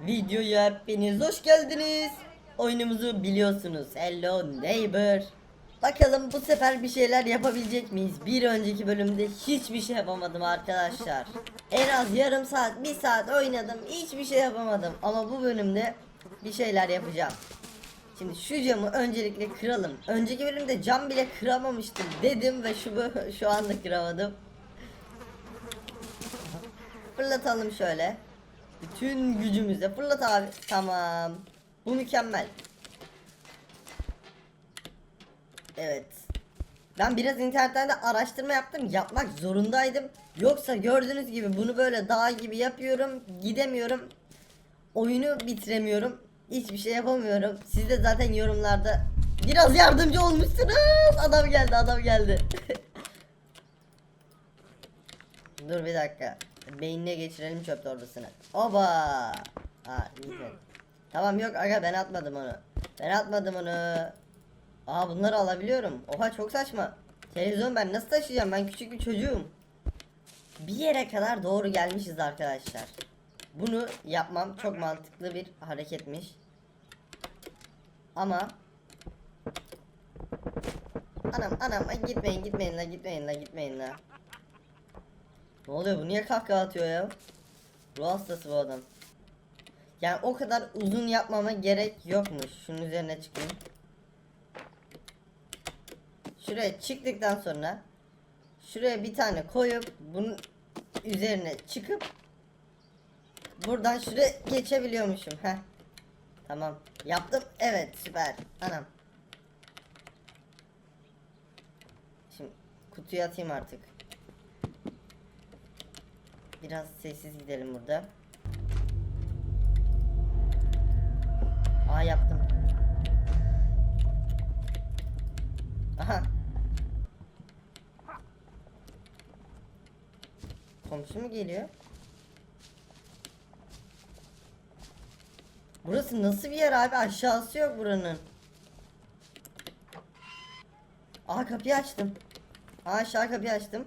Videoya hepiniz hoş geldiniz. Oyunumuzu biliyorsunuz. Hello neighbor. Bakalım bu sefer bir şeyler yapabilecek miyiz? Bir önceki bölümde hiçbir şey yapamadım arkadaşlar. En az yarım saat, bir saat oynadım. Hiçbir şey yapamadım. Ama bu bölümde bir şeyler yapacağım. Şimdi şu camı öncelikle kıralım. Önceki bölümde cam bile kıramamıştım dedim ve şu şu anda kıramadım. Fırlatalım şöyle. Bütün gücümüzle fırlat abi. Tamam. Bu mükemmel. Evet. Ben biraz internetten de araştırma yaptım. Yapmak zorundaydım. Yoksa gördüğünüz gibi bunu böyle dağ gibi yapıyorum. Gidemiyorum. Oyunu bitiremiyorum. Hiçbir şey yapamıyorum. Siz de zaten yorumlarda biraz yardımcı olmuşsunuz. Adam geldi, adam geldi. Dur bir dakika. Beynine geçirelim çöp torbasını. Oba. Ha güzel. Tamam yok aga ben atmadım onu. Ben atmadım onu. Aa bunları alabiliyorum. Oha çok saçma. Televizyon ben nasıl taşıyacağım? Ben küçük bir çocuğum. Bir yere kadar doğru gelmişiz arkadaşlar. Bunu yapmam çok mantıklı bir hareketmiş. Ama Anam anam gitmeyin gitmeyin la gitmeyin la gitmeyin la. Ne oluyor bu niye kahkaha atıyor ya? Ruh hastası bu adam. Yani o kadar uzun yapmama gerek yokmuş. Şunun üzerine çıkayım. Şuraya çıktıktan sonra şuraya bir tane koyup bunun üzerine çıkıp buradan şuraya geçebiliyormuşum. Heh. Tamam. Yaptım. Evet süper. Anam. Şimdi kutuya atayım artık. Biraz sessiz gidelim burada. Aa yaptım. Aha. Komşu mu geliyor? Burası nasıl bir yer abi? Aşağısı yok buranın. Aha kapıyı açtım. Aa aşağı kapıyı açtım.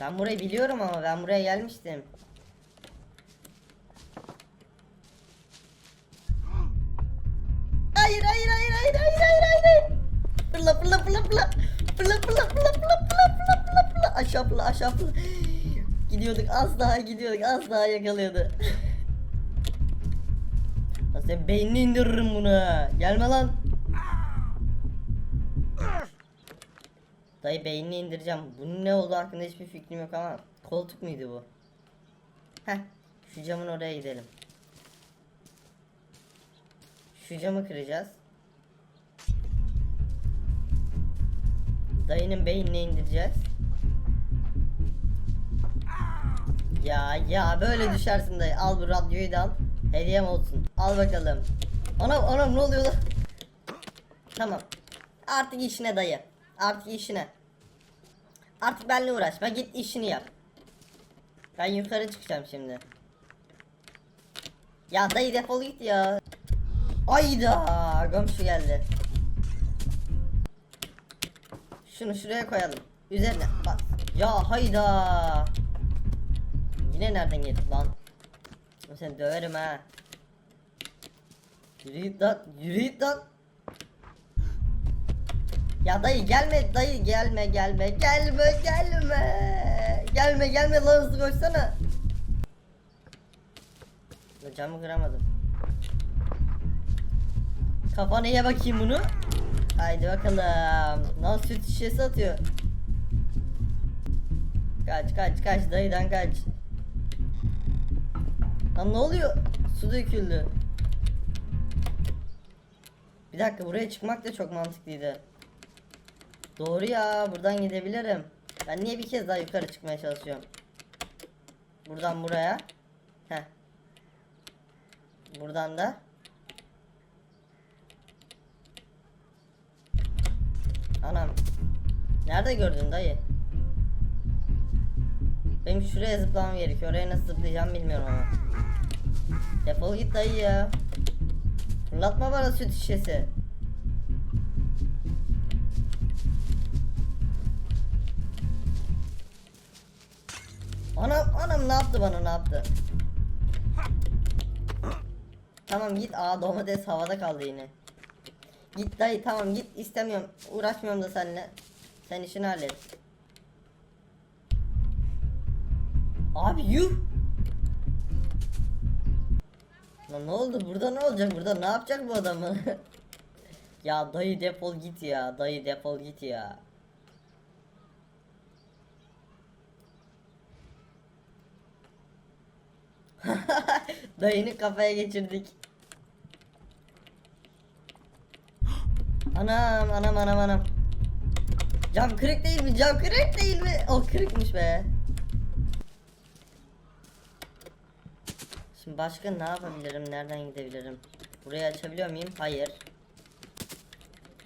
Ben burayı biliyorum ama ben buraya gelmiştim. Hayır hayır hayır hayır hayır hayır hayır. hayır. Fırla fırla fırla fırla. Fırla fırla fırla fırla fırla fırla fırla fırla. Aşağı fırla aşağı fırla. Gidiyorduk az daha gidiyorduk az daha yakalıyordu. Sen beynini indiririm bunu. ha. Gelme lan. Dayı beynini indireceğim. Bunun ne olduğu hakkında hiçbir fikrim yok ama koltuk muydu bu? Heh. Şu camın oraya gidelim. Şu camı kıracağız. Dayının beynini indireceğiz. Ya ya böyle düşersin dayı. Al bu radyoyu da al. Hediyem olsun. Al bakalım. Anam anam ne oluyor lan? Tamam. Artık işine dayı. Artık işine. Artık benimle uğraşma. Git işini yap. Ben yukarı çıkacağım şimdi. Ya dayı defol git ya. Ayda komşu geldi. Şunu şuraya koyalım. Üzerine bak. Ya hayda. Yine nereden geldi lan? Sen döverim ha. Yürü git lan. Yürü git lan. Ya dayı gelme dayı gelme gelme gelme gelme. Gelme gelme lan hızlı koşsana. Camı kıramadım. Kafana ye bakayım bunu. Haydi bakalım. Lan süt şişesi atıyor. Kaç kaç kaç dayıdan kaç. Lan ne oluyor? Su döküldü. Bir dakika buraya çıkmak da çok mantıklıydı. Doğru ya buradan gidebilirim. Ben niye bir kez daha yukarı çıkmaya çalışıyorum? Buradan buraya. Heh. Buradan da. Anam. Nerede gördün dayı? Benim şuraya zıplamam gerekiyor. Oraya nasıl zıplayacağım bilmiyorum ama. Defol git dayı ya. Fırlatma bana süt şişesi. Anam anam ne yaptı bana ne yaptı? Tamam git aa domates havada kaldı yine. Git dayı tamam git istemiyorum uğraşmıyorum da seninle. Sen işini hallet. Abi yuh. Lan ne oldu burada ne olacak burada ne yapacak bu adamı? ya dayı defol git ya dayı defol git ya. Dayını kafaya geçirdik. Anam anam anam anam. Cam kırık değil mi? Cam kırık değil mi? O kırıkmış be. Şimdi başka ne yapabilirim? Nereden gidebilirim? Burayı açabiliyor muyum? Hayır.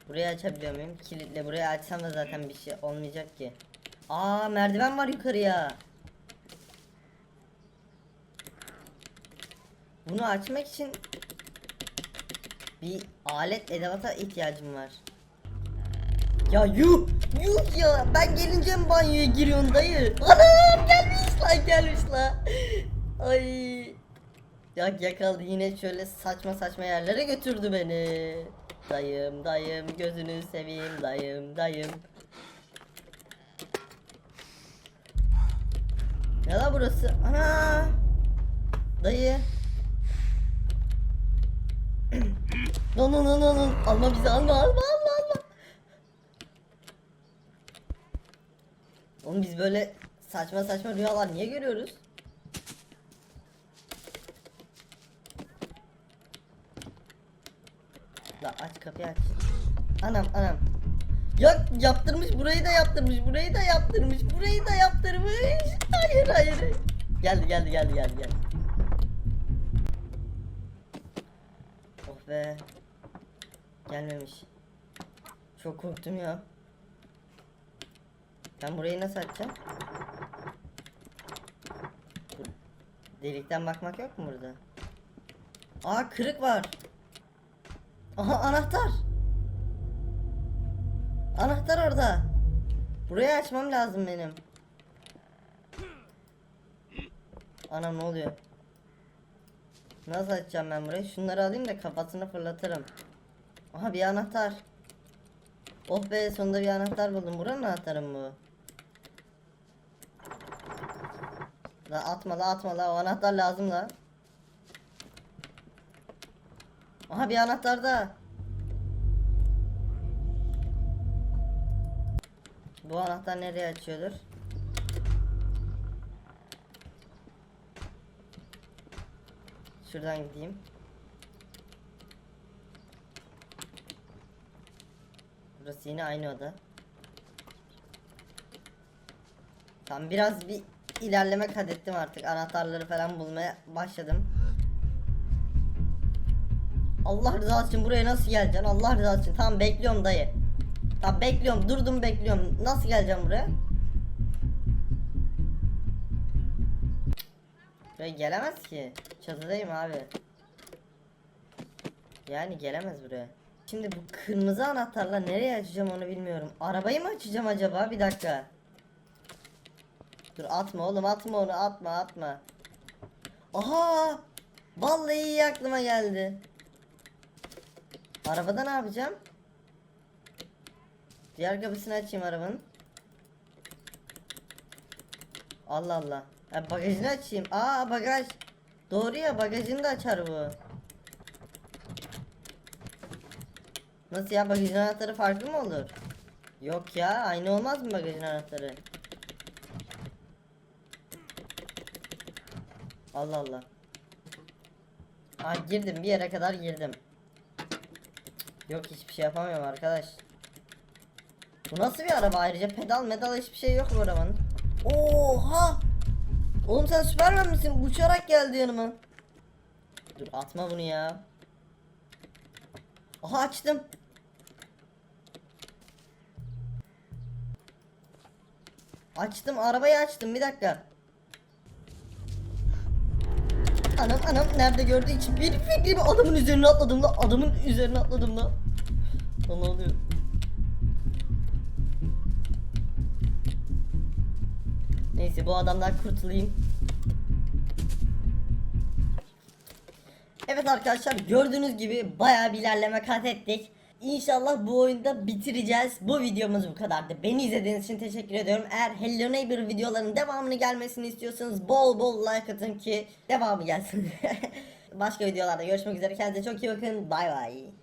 Burayı açabiliyor muyum? Kilitle burayı açsam da zaten bir şey olmayacak ki. Aa merdiven var yukarıya. Bunu açmak için bir alet edevata ihtiyacım var. Ya yuh yuh ya ben gelince mi banyoya giriyorsun dayı? Anam gelmiş lan gelmiş lan. Ay. Ya yakaladı yine şöyle saçma saçma yerlere götürdü beni. Dayım dayım gözünü seveyim dayım dayım. Ne la burası? Ana! Dayı. Lan lan lan lan. Alma bizi alma alma alma alma. Oğlum biz böyle saçma saçma rüyalar niye görüyoruz? La aç kapıyı aç. Anam anam. Ya yaptırmış burayı da yaptırmış burayı da yaptırmış burayı da yaptırmış. Hayır. hayır. Geldi geldi geldi geldi geldi. Oh be. Gelmemiş. Çok korktum ya. Ben burayı nasıl açacağım? Delikten bakmak yok mu burada? Aa kırık var. Aha anahtar. Anahtar orada. Burayı açmam lazım benim. Ana ne oluyor? Nasıl açacağım ben burayı? Şunları alayım da kafasını fırlatırım. Aha bir anahtar. Oh be sonunda bir anahtar buldum. Buranın anahtarı mı? La atma la atma la o anahtar lazım la. Aha bir anahtar da. Bu anahtar nereye açıyordur? Şuradan gideyim. Burası yine aynı oda. Tam biraz bir ilerleme kat ettim artık. Anahtarları falan bulmaya başladım. Allah rızası için buraya nasıl geleceksin? Allah rızası için. Tamam bekliyorum dayı. Tamam bekliyorum. Durdum bekliyorum. Nasıl geleceğim buraya? Buraya gelemez ki. Çatıdayım abi. Yani gelemez buraya. Şimdi bu kırmızı anahtarla nereye açacağım onu bilmiyorum. Arabayı mı açacağım acaba? Bir dakika. Dur atma oğlum atma onu atma atma. Aha! Vallahi iyi aklıma geldi. Arabada ne yapacağım? Diğer kapısını açayım arabanın. Allah Allah. Ha, bagajını açayım. Aa bagaj. Doğru ya bagajını da açar bu. Nasıl ya bagajın anahtarı farklı mı olur? Yok ya aynı olmaz mı bagajın anahtarı? Allah Allah. Aa girdim bir yere kadar girdim. Yok hiçbir şey yapamıyorum arkadaş. Bu nasıl bir araba ayrıca pedal medal hiçbir şey yok bu arabanın. Oha! Oğlum sen Süperman misin? Uçarak geldi yanıma. Dur atma bunu ya. Aha açtım. Açtım arabayı açtım bir dakika. Anam anam nerede gördüğü için bir fikrimi adamın üzerine atladım da adamın üzerine atladım da. Ne oluyor? Neyse bu adamdan kurtulayım. Evet arkadaşlar gördüğünüz gibi bayağı bir ilerleme kat ettik. İnşallah bu oyunda bitireceğiz. Bu videomuz bu kadardı. Beni izlediğiniz için teşekkür ediyorum. Eğer Hello Neighbor videoların devamını gelmesini istiyorsanız bol bol like atın ki devamı gelsin. Başka videolarda görüşmek üzere. Kendinize çok iyi bakın. Bay bay.